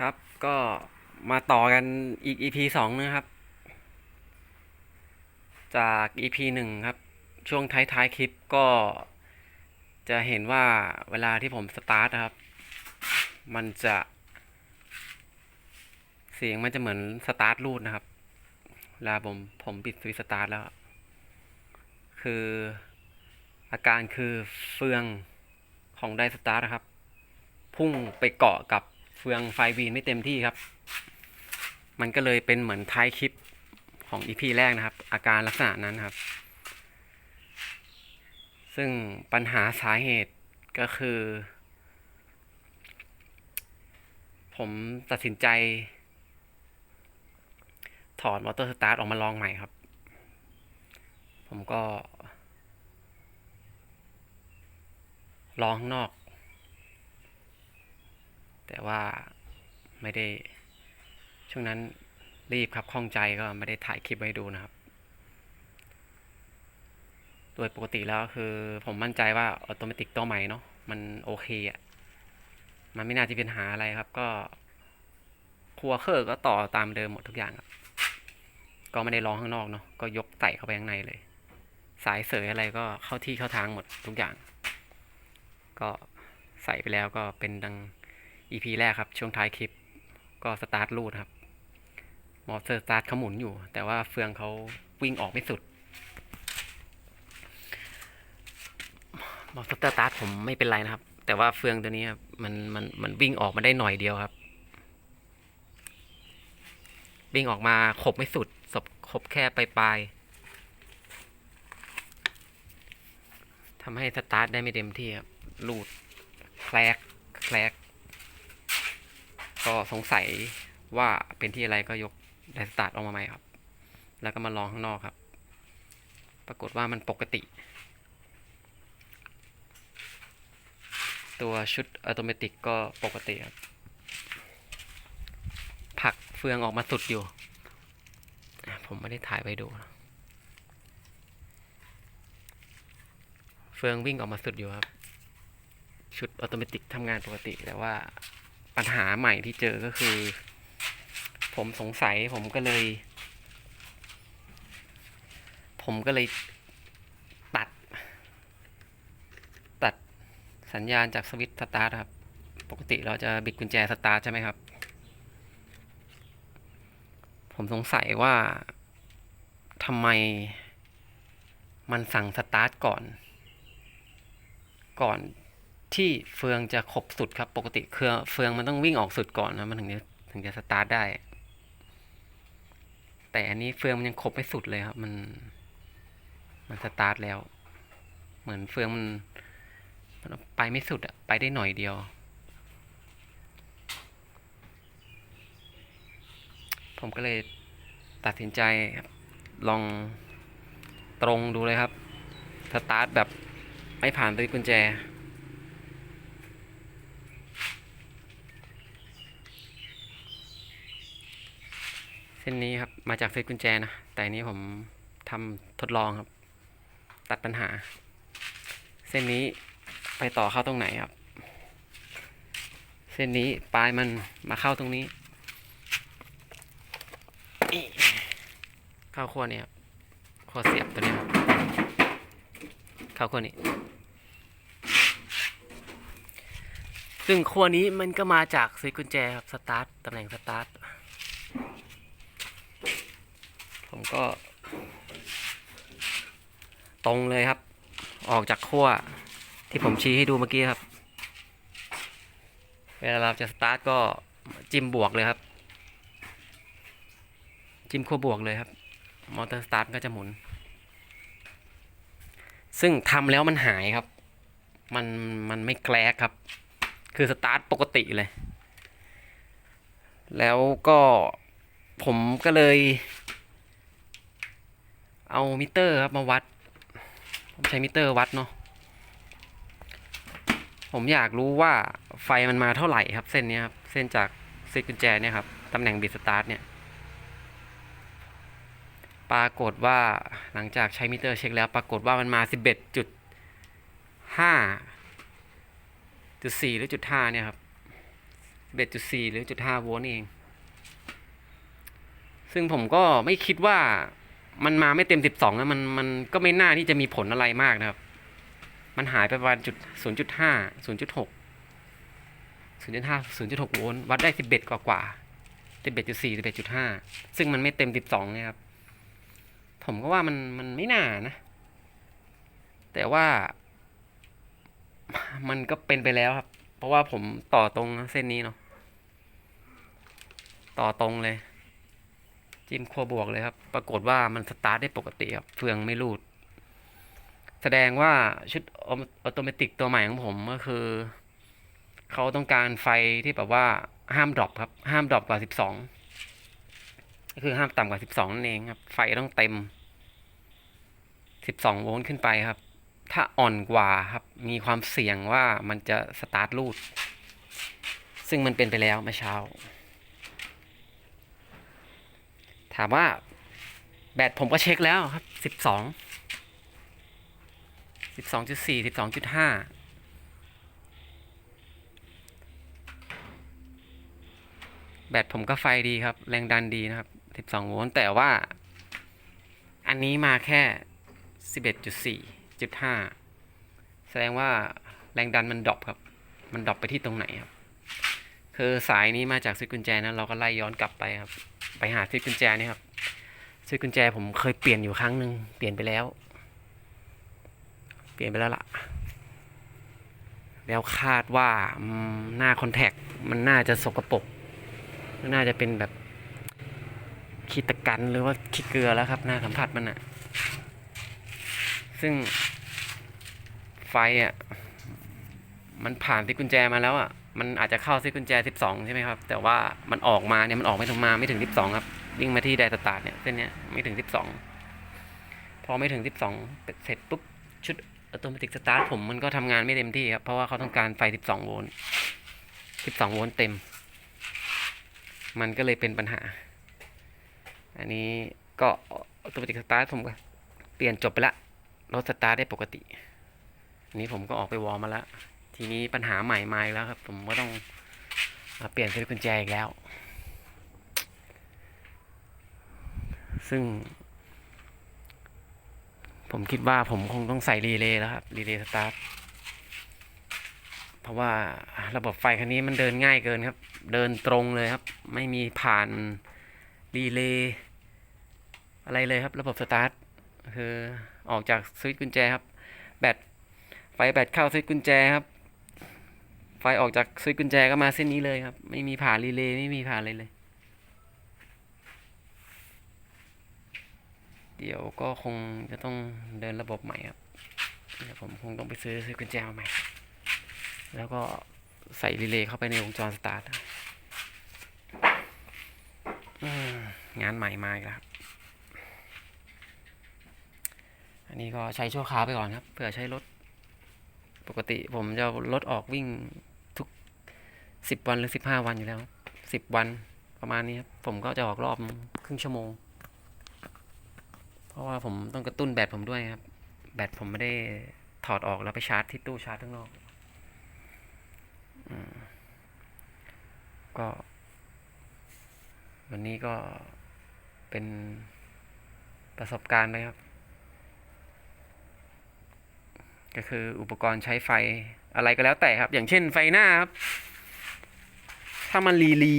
ครับก็มาต่อกันอีก EP สองนะครับ จาก EP หนึ่งครับ ช่วงท้ายๆคลิปก็ จะเห็นว่าเวลาที่ผมสตาร์ทครับ มันจะ เสียงมันจะเหมือนสตาร์ทรูดนะครับเวลาผมผมปิดสวิตช์สตาร์ทแล้ว คืออาการคือเฟืองของไดสตาร์ทนะครับ พุ่งไปเกาะกับ เฟืองไฟวีนไม่เต็มที่ครับ มันก็เลยเป็นเหมือนท้ายคลิปของอีพีแรกนะครับ อาการลักษณะนั้นครับ ซึ่งปัญหาสาเหตุก็คือ ผมตัดสินใจ ถอดมอเตอร์สตาร์ทออกมาลองใหม่ครับ ผมก็ลองข้างนอก แต่ว่าไม่ได้ ช่วงนั้นรีบครับข้องใจก็ไม่ได้ถ่ายคลิปไว้ดูนะครับ โดยปกติแล้วคือผมมั่นใจว่าออโตเมติกตัวใหม่เนาะมันโอเคอะ่ะ มันไม่น่าจะเป็นหาอะไรครับ ก็ครัวเคอร์ก็ต่อตามเดิมหมดทุกอย่างครับ ก็ไม่ได้ลองข้างนอกเนาะก็ยกใส่เข้าไปข้างในเลย สายเสยอะไรก็เข้าที่เข้าทางหมดทุกอย่าง ก็ใส่ไปแล้วก็เป็นดัง EP แรกครับ ช่วงท้ายคลิปก็สตาร์ทรูดครับมอเตอร์สตาร์ทเขาหมุนอยู่ แต่ว่าเฟืองเขาวิ่งออกไม่สุดมอเตอร์สตาร์ทผมไม่เป็นไรนะครับ แต่ว่าเฟืองตัวนี้ครับมันมันมันวิ่งออกมาได้หน่อยเดียวครับ วิ่งออกมาขบไม่สุดศบขบแค่ปลายปลายทำให้สตาร์ทได้ไม่เต็มที่ครับลูดแคลกแคลก ก็สงสัยว่าเป็นที่อะไรก็ยกไดสตาร์ทออกมาใหม่ครับ แล้วก็มาลองข้างนอกครับ ปรากฏว่ามันปกติ ตัวชุดอัตโนมัติก็ปกติครับผลักเฟืองออกมาสุดอยู่ ผมไม่ได้ถ่ายไว้ดู เฟืองวิ่งออกมาสุดอยู่ครับ ชุดอัตโนมัติทำงานปกติแต่ว่า ปัญหาใหม่ที่เจอก็คือ ผมสงสัยผมก็เลย ผมก็เลยตัด ตัดสัญญาณจากสวิตช์สตาร์ทครับ ปกติเราจะบิดกุญแจสตาร์ทใช่ไหมครับ ผมสงสัยว่าทำไมมันสั่งสตาร์ทก่อน ก่อน ที่เฟืองจะขบสุดครับ ปกติเครื่องเฟืองมันต้องวิ่งออกสุดก่อนนะมันถึงจะถึงจะสตาร์ทได้ แต่อันนี้เฟืองมันยังขบไม่สุดเลยครับ มัน มันสตาร์ทแล้ว เหมือนเฟืองมันมันไปไม่สุดอะไปได้หน่อยเดียว ผมก็เลยตัดสินใจลองตรงดูเลยครับ สตาร์ทแบบไม่ผ่านตัวกุญแจ เส้นนี้ครับ มาจากเซตกุญแจนะ แต่อันนี้ผมทำทดลองครับ ตัดปัญหา เส้นนี้ไปต่อเข้าตรงไหนครับ เส้นนี้ปลายมันมาเข้าตรงนี้ เข้าขั้วนี่ครับขั้วเสียบตัวนี้ครับ เข้าขั้วนี้ซึ่งขั้วนี้มันก็มาจากซตกุญแจครับสตาร์ทตำแหน่งสตาร์ท ผมก็ ตรงเลยครับ ออกจากขั้วที่ผมชี้ให้ดูเมื่อกี้ครับ เวลาเราจะสตาร์ทก็จิ้มบวกเลยครับ จิ้มขั้วบวกเลยครับ มอเตอร์สตาร์ทก็จะหมุน ซึ่งทำแล้วมันหายครับ มันมันไม่แกลกครับ คือสตาร์ทปกติเลย แล้วก็ผมก็เลย เอามิเตอร์ครับมาวัด ผมใช้มิเตอร์วัดเนาะ ผมอยากรู้ว่าไฟมันมาเท่าไหร่ครับ เส้นนี้ครับ เส้นจากเส้นกุญแจเนี่ยครับ ตำแหน่งบิดสตาร์ทเนี่ย ปรากฏว่าหลังจากใช้มิเตอร์เช็คแล้ว ปรากฏว่ามันมา 11จุดห้าจุดสี่หรือจุดห้าเนี่ยครับ11.4หรือ0.5โวลต์เอง ซึ่งผมก็ไม่คิดว่า มันมาไม่เต็ม12นะมันมันก็ไม่น่าที่จะมีผลอะไรมากนะครับ มันหายไปประมาณจุด0.5 0.6 0.5 0.6โวลต์วัดได้11กว่ากว่า11.4 11.5ซึ่งมันไม่เต็ม12นะครับ ผมก็ว่ามันมันไม่น่านะ แต่ว่า มันก็เป็นไปแล้วครับ เพราะว่าผมต่อตรงเส้นนี้เนาะต่อตรงเลย จิ้มขั้วบวกเลยครับ ปรากฏว่ามันสตาร์ทได้ปกติครับ เฟืองไม่รูด แสดงว่าชุดออโตเมติกตัวใหม่ของผมก็คือ เขาต้องการไฟที่แบบว่าห้ามดรอปครับ ห้ามดรอปกว่า12ก็คือห้ามต่ำกว่า12นั่นเองครับ ไฟต้องเต็ม12โวลต์ขึ้นไปครับ ถ้าอ่อนกว่าครับ มีความเสี่ยงว่ามันจะสตาร์ทรูด ซึ่งมันเป็นไปแล้วเมื่อเช้า ถามว่าแบตผมก็เช็คแล้วครับ12 12.4 12.5แบตผมก็ไฟดีครับ แรงดันดีนะครับ12โวลต์แต่ว่า อันนี้มาแค่11.4 5แสดงว่าแรงดันมันดรอปครับ มันดรอปไปที่ตรงไหนครับ คือสายนี้มาจากซื้อกุญแจนะ เราก็ไล่ย้อนกลับไปครับ ไปหาซื้อกุญแจนี่ครับ ซื้อกุญแจผมเคยเปลี่ยนอยู่ครั้งหนึ่งเปลี่ยนไปแล้ว เปลี่ยนไปแล้วล่ะ แล้วคาดว่าหน้าคอนแทคมันน่าจะสกปรกน่าจะเป็นแบบขีดตะกันหรือว่าขี้เกลือแล้วครับหน้าสัมผัสมันอะซึ่งไฟอะ มันผ่านซิกกุญแจมาแล้วอะ มันอาจจะเข้าซิกกุญแจ 12 ใช่ไหมครับ แต่ว่ามันออกมาเนี่ยมันออกไม่ถึงมาไม่ถึง 12 ครับ วิ่งมาที่ไดสตาร์ทเนี่ยเส้นเนี้ยไม่ถึง 12 พอไม่ถึง 12 เสร็จปุ๊บชุดอัตโนมัติสตาร์ทผมมันก็ทำงานไม่เต็มที่ครับ เพราะว่าเขาต้องการไฟ 12 โวลต์ 12 โวลต์เต็ม มันก็เลยเป็นปัญหา อันนี้ก็อัตโนมัติสตาร์ทผมก็เปลี่ยนจบไปละรถสตาร์ทได้ปกตินนี้ผมก็ออกไปวอร์มมาแล้ว ทีนี้ปัญหาใหม่มาอีกแล้วครับ ผมก็ต้องเปลี่ยนเส้นกุญแจอีกแล้ว ซึ่ง ผมคิดว่าผมคงต้องใส่รีเลย์แล้วครับ รีเลย์สตาร์ท เพราะว่าระบบไฟคันนี้มันเดินง่ายเกินครับ เดินตรงเลยครับ ไม่มีผ่านรีเลย์อะไรเลยครับ ระบบสตาร์ทคือออกจากสวิตช์กุญแจครับ แบตไฟแบตเข้าสวิตช์กุญแจครับ ไฟออกจากสวิตช์กุญแจก็มาเส้นนี้เลยครับ ไม่มีผ่านรีเลย์ไม่มีผ่านอะไรเลย เดี๋ยวก็คงจะต้องเดินระบบใหม่ครับเดี๋ยวผมคงต้องไปซื้อสวิตช์กุญแจมาใหม่ แล้วก็ใส่รีเลย์เข้าไปในวงจรสตาร์ทงานใหม่มาอีกแล้วครับ อันนี้ก็ใช้ชั่วคราวไปก่อนครับเพื่อใช้รถ ปกติผมจะรถออกวิ่ง สิบวันหรือสิบห้าวันอยู่แล้วสิบวันประมาณนี้ครับผมก็จะออกรอบครึ่งชั่วโมง เพราะว่าผมต้องกระตุ้นแบตผมด้วยครับ แบตผมไม่ได้ถอดออกแล้วไปชาร์จที่ตู้ชาร์จข้างนอกอก็ วันนี้ก็เป็นประสบการณ์เลยครับ ก็คืออุปกรณ์ใช้ไฟอะไรก็แล้วแต่ครับ อย่างเช่นไฟหน้าครับ ถ้ามันรีรี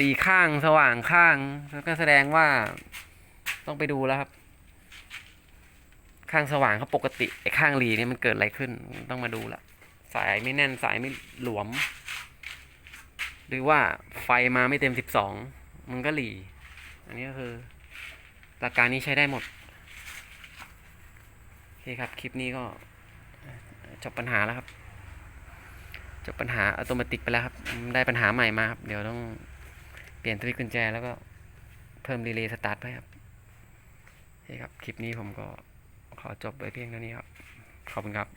รีข้างสว่างข้างก็แสดงว่าต้องไปดูแล้วครับ ข้างสว่างเขาปกติไอ้ข้างรีเนี่ยมันเกิดอะไรขึ้น ต้องมาดูละสายไม่แน่นสายไม่หลวม หรือว่าไฟมาไม่เต็มสิบสองมันก็หลี อันนี้ก็คือ หลักการนี้ใช้ได้หมด โอเคครับ คลิปนี้ก็จบปัญหาแล้วครับ จบปัญหาอัตโนมัติไปแล้วครับ ได้ปัญหาใหม่มาครับ เดี๋ยวต้องเปลี่ยนสวิตช์กุญแจแล้วก็เพิ่มรีเลย์สตาร์ทไปครับนี่คครับ คลิปนี้ผมก็ขอจบไว้เพียงเท่านี้ครับ ขอบคุณครับ